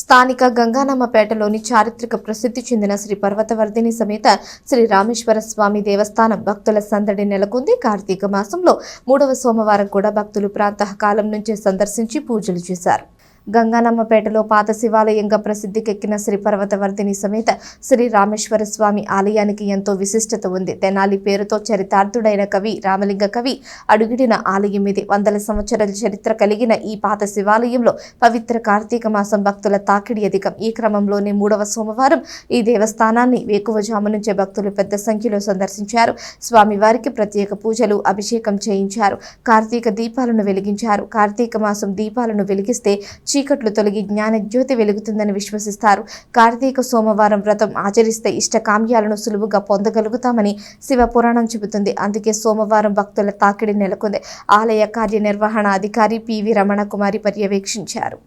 స్థానిక గంగానమ్మపేటలోని చారిత్రక ప్రసిద్ధి చెందిన శ్రీ పర్వతవర్ధిని సమేత శ్రీ రామేశ్వర స్వామి దేవస్థానం భక్తుల సందడి నెలకొంది. కార్తీక మాసంలో మూడవ సోమవారం కూడా భక్తులు ప్రాతకాలం నుంచే సందర్శించి పూజలు చేశారు. గంగానమ్మపేటలో పాత శివాలయంగా ప్రసిద్ధికెక్కిన శ్రీ పర్వతవర్ధిని సమేత శ్రీ రామేశ్వర స్వామి ఆలయానికి ఎంతో విశిష్టత ఉంది. తెనాలి పేరుతో చరితార్థుడైన కవి రామలింగ కవి అడుగిడిన ఆలయం ఇది. వందల సంవత్సరాల చరిత్ర కలిగిన ఈ పాత శివాలయంలో పవిత్ర కార్తీక మాసం భక్తుల తాకిడి అధికం. ఈ క్రమంలోనే మూడవ సోమవారం ఈ దేవస్థానాన్ని వేకువజాము నుంచే భక్తులు పెద్ద సంఖ్యలో సందర్శించారు. స్వామివారికి ప్రత్యేక పూజలు అభిషేకం చేయించారు. కార్తీక దీపాలను వెలిగించారు. కార్తీక మాసం దీపాలను వెలిగిస్తే చీకట్లు తొలగి జ్ఞానజ్యోతి వెలుగుతుందని విశ్వసిస్తారు. కార్తీక సోమవారం వ్రతం ఆచరిస్తే ఇష్టకామ్యాలను సులువుగా పొందగలుగుతామని శివ పురాణం చెబుతుంది. అందుకే సోమవారం భక్తుల తాకిడి నెలకొంది. ఆలయ కార్యనిర్వహణ అధికారి పివి రమణ కుమారి పర్యవేక్షించారు.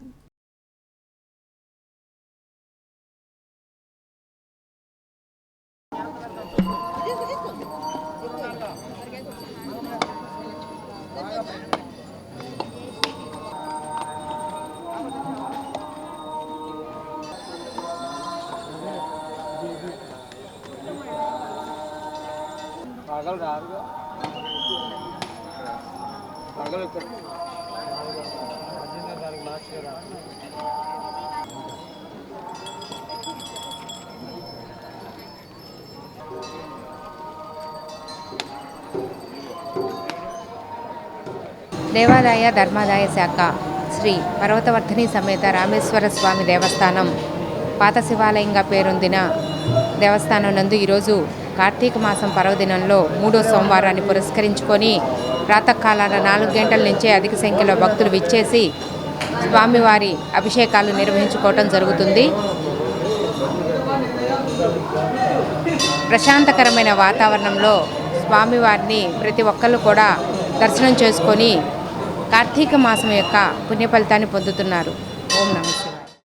పగలు రారుగా పగలు ఇక్కడ పద్దెనిమిదో తారీఖు లాస్ట్ ఇయర్ దేవాదాయ ధర్మాదాయ శాఖ శ్రీ పర్వతవర్ధిని సమేత రామేశ్వర స్వామి దేవస్థానం పాత శివాలయంగా పేరొందిన దేవస్థానం నందు ఈరోజు కార్తీక మాసం పర్వదినంలో మూడో సోమవారాన్ని పురస్కరించుకొని ప్రాతకాలాన నాలుగు గంటల నుంచే అధిక సంఖ్యలో భక్తులు విచ్చేసి స్వామివారి అభిషేకాలు నిర్వహించుకోవటం జరుగుతుంది. ప్రశాంతకరమైన వాతావరణంలో స్వామివారిని ప్రతి ఒక్కళ్ళు కూడా దర్శనం చేసుకొని కార్తీక మాసం యొక్క పుణ్యఫలితాన్ని పొందుతున్నారు. ఓం నమస్తే